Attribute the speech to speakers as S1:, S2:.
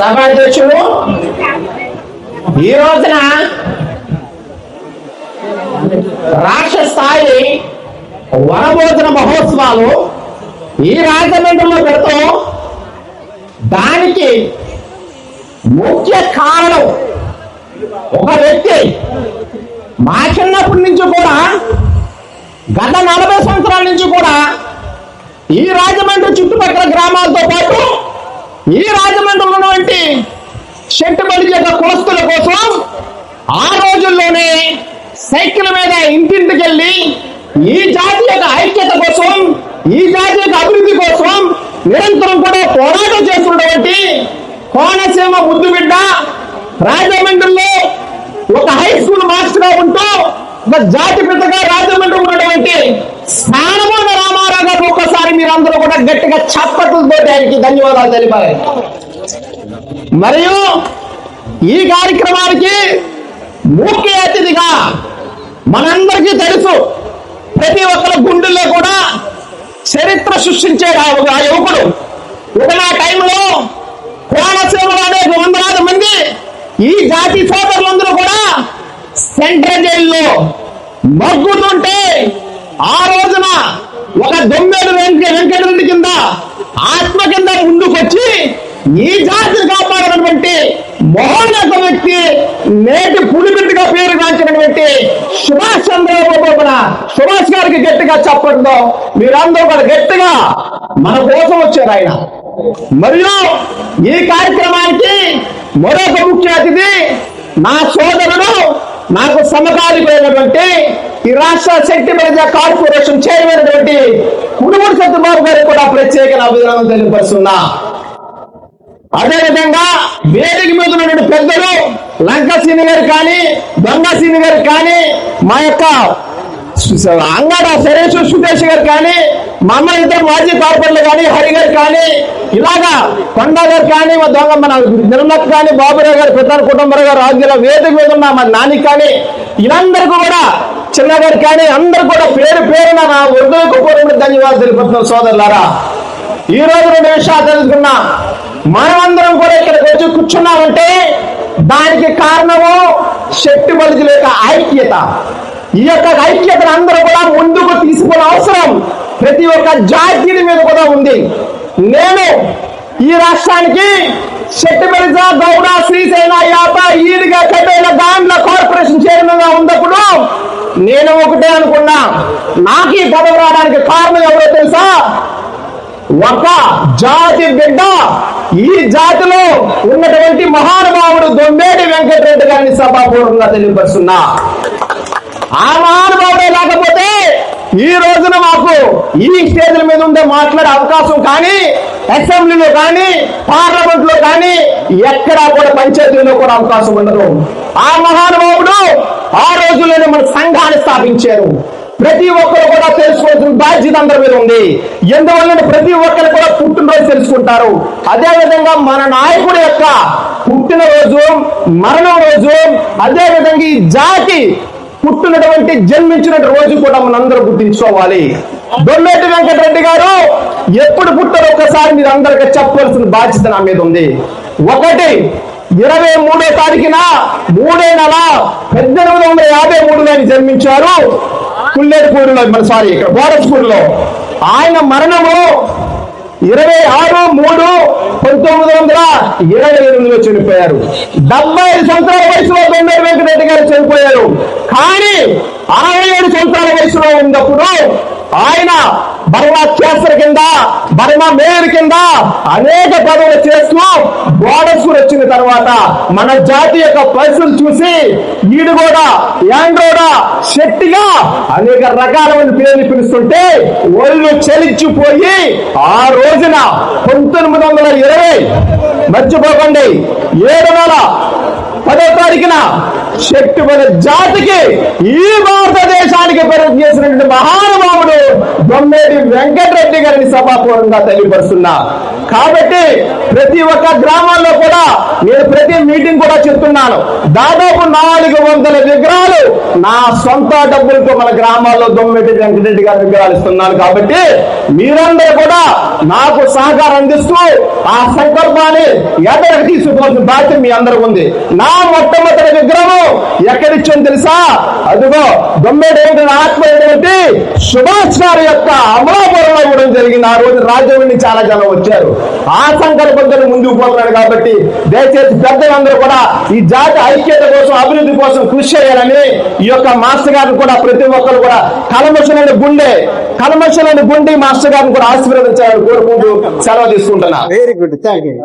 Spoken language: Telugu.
S1: సభాధ్యక్షుడు ఈ రోజున రాష్ట్ర స్థాయి వనభోజన మహోత్సవాలు ఈ రాజమండ్రిలో పెడతాం. దానికి ముఖ్య కారణం ఒక వ్యక్తి. మా చిన్నప్పటి నుంచి కూడా గత నలభై సంవత్సరాల నుంచి కూడా ఈ రాజమండ్రి చుట్టుపక్కల గ్రామాలతో పాటు ఈ రాజమండ్రిలో ఉన్నటువంటి చెట్టుబడి యొక్క కులస్తుల కోసం ఆ రోజుల్లోనే సైకిల్ మీద ఇంటింటికి వెళ్ళి ఈ జాతి యొక్క ఐక్యత కోసం ఈ జాతి యొక్క అభివృద్ధి కోసం నిరంతరం కూడా పోరాటం చేస్తున్నటువంటి కోనసీమ ముద్దు బిడ్డ రాజమండ్రిలో ఒక హై స్కూల్ మాస్టర్గా ఉంటూ ఒక జాతి పితగా రాజమండ్రి ఉన్నటువంటి స్థానమాన మీరందరూ కూడా గట్టిగా చప్పట్లతో ఆయనకి ధన్యవాదాలు తెలిపాలి. మరియు ఈ కార్యక్రమానికి ముఖ్య అతిథిగా మనందరికీ తెలుసు ప్రతి ఒక్కరి గుండెల్లో కూడా చరిత్ర సృష్టించే ఆ ఒక ఆ యువకుడు. ఒక నా టైంలో కోనసీమలో వందలాది మంది ఈ జాతి సోదరులందరూ కూడా సెంట్రల్ జైల్లో మగ్గుతుంటే ఆ రోజున ఒక దొమ్మేడు వెంకటరెడ్డి కింద ఆత్మ కింద ముందుకొచ్చి ఈ జాతిని కాపాడినటువంటి మహోన్నత వ్యక్తి నేటి పులిబిడ్డగా పేరు గాంచినటువంటి సుభాష్ చంద్రబాబు సుభాష్ గారికి గట్టిగా చెప్పడంలో మీరందరూ కూడా గట్టిగా మన కోసం వచ్చారు ఆయన. మరియు ఈ కార్యక్రమానికి మరొక ముఖ్య అతిథి నా సోదరుడు నాకు సమకాలీనటువంటి ఈ రాష్ట్ర శక్తి ప్రజా కార్పొరేషన్ చైర్మన్ అయినటువంటి కుడుమూరు సత్యబాబు గారికి కూడా ప్రత్యేక అభినందనలు తెలియపరుస్తున్నా. అదేవిధంగా వేదిక మీద ఉన్నటువంటి పెద్దలు లంక సీని గారు కానీ దొంగ సీని గారు కానీ మా యొక్క అంగడ సురేష్ సురేష్ గారు కానీ మా అమ్మ ఇద్దరు మాజీ కార్పొరేట్లు కానీ హరి గారు కానీ ఇలాగా కొండ గారు కానీ మా దొంగ మన నిర్మక్ కానీ బాబురావు గారు ప్రధాన కుటుంబరావు గారు రాజుల వేదిక మీద ఉన్న మా నాని కానీ వీళ్ళందరికీ కూడా చిన్నగారు కానీ అందరు కూడా పేరు పేరున నా హృదయపూర్వక ధన్యవాదాలు తెలుపుతున్నాం సోదరులారా. ఈ రోజు రెండు విషయాలు తెలుసుకున్నా. మనమందరం కూడా ఇక్కడికి వచ్చి కూర్చున్నామంటే దానికి కారణము శక్తి బలిజుల యొక్క ఐక్యత. ఈ యొక్క ఐక్యతను అందరూ కూడా ముందుకు తీసుకునే అవసరం ప్రతి ఒక్క జాతీయుడి మీద కూడా ఉంది. నేను ఈ రాష్ట్రానికి శెట్టి బలిజ గౌడ శ్రీశైల యాప ఈడిగా కట్టైన గాండ్ల కార్పొరేషన్ చైర్మన్గా ఉన్నప్పుడు నేను ఒకటే అనుకున్నా. నాకు ఈ పదవి రావడానికి కారణం ఎవరో తెలుసా? ఒక జాతి బిడ్డ. ఈ జాతిలో ఉన్నటువంటి మహానుభావుడు దొమ్మేటి వెంకటరెడ్డి గారిని సభాపూర్వకంగా తెలియపరుస్తున్నా. ఆ మహానుభావుడే లేకపోతే ఈ రోజున మాకు ఈ స్టేజ్ల మీద ఉండే మాట్లాడే అవకాశం కానీ అసెంబ్లీలో కానీ పార్లమెంట్లో కానీ ఎక్కడా కూడా పంచాయతీలో కూడా అవకాశం ఉండదు. ఆ మహానుభావుడు ఆ రోజుల్లోనే మన సంఘాన్ని స్థాపించారు. ప్రతి ఒక్కరు కూడా తెలుసుకోవాల్సిన బాధ్యత అందరి మీద ఉంది. ఎందువల్ల ప్రతి ఒక్కరు కూడా పుట్టినరోజు తెలుసుకుంటారు. అదే విధంగా మన నాయకుడి యొక్క పుట్టినరోజు మరణం రోజు అదే విధంగా ఈ జాతి పుట్టినటువంటి జన్మించిన రోజు కూడా మనందరూ గుర్తించుకోవాలి. దొమ్మేటి వెంకటరెడ్డి గారు ఎప్పుడు పుట్టారో ఒక్కసారి మీరు అందరికీ చెప్పవలసిన బాధ్యత నా మీద ఉంది. ఒకటి ఇరవై మూడో తారీఖున మూడే నెల పద్దెనిమిది వందల యాభై మూడులో ఆయన జన్మించారు పుల్లేటిపూడిలో మన సారీ ఇక్కడ బోరస్పూడిలో ఆయన మరణము ఇరవై ఆరు మూడు పంతొమ్మిది వందల ఇరవై ఎనిమిదిలో చనిపోయారు. డెబ్బై ఐదు సంవత్సరాల వయసులో దొండేరు వెంకటరెడ్డి గారు చనిపోయారు. కానీ అరవై ఏడు సంవత్సరాల వయసులో ఉన్నప్పుడు ఆయన బర్మా చేస్తర్ కింద బర్మా మేయర్ కింద అనేక పదవులు చేస్తూ బోర్డర్స్ వచ్చిన తర్వాత మన జాతి యొక్క పరిస్థితులు చూసి ఈడు కూడా యాండ్రోడా శక్తిగా అనేక రకాలమైన పేర్లు పిలుస్తుంటే ఒళ్ళు చలించిపోయి ఆ రోజున పంతొమ్మిది వందల ఇరవై మర్చిపోకండి ఏడు నెల పదో తారీఖున శక్తి జాతికి ఈ భారతదేశానికి పెరుగు చేసినటువంటి మహానుభావుడు బొమ్మేటి వెంకటరెడ్డి గారిని సభాపూర్వంగా తెలియపరుస్తున్నా. కాబట్టి ప్రతి ఒక్క గ్రామాల్లో కూడా నేను ప్రతి మీటింగ్ కూడా చెప్తున్నాను. దాదాపు నాలుగు నా సొంత డబ్బులతో మన గ్రామాల్లో దొమ్మిటి వెంకటరెడ్డి గారి విగ్రహాలు ఇస్తున్నాను కాబట్టి మీరందరూ కూడా నాకు సహకారం అందిస్తూ ఆ సంకల్పాన్ని ఎక్కడికి తీసుకోవాల్సిన బాధ్యత మీ అందరికి ఉంది. నా మొట్టమొదటి విగ్రహం ఎక్కడిచ్చో తెలుసా? అదిగో దొమ్మెటి వెంకట ఆత్మ ఏంటంటే సుభాష్ గారి యొక్క అమలు ఇవ్వడం జరిగింది ఆ రోజు రాజ్యం నుండి చాలా జనం వచ్చారు. ఆ సంకల్పంతో ముందుకు పోతున్నాడు కాబట్టి దయచేసి పెద్దలందరూ కూడా ఈ జాతి ఐక్యత కోసం అభివృద్ధి కోసం కృషి చేయాలని ఈ యొక్క మాస్టర్ గారిని కూడా ప్రతి ఒక్కరు కూడా కలమషలని గుండె కలమషలని గుండె మాస్టర్ గారిని కూడా ఆశీర్వదించాలని కోరుకుంటూ సెలవు తీసుకుంటున్నా.
S2: Very good thank you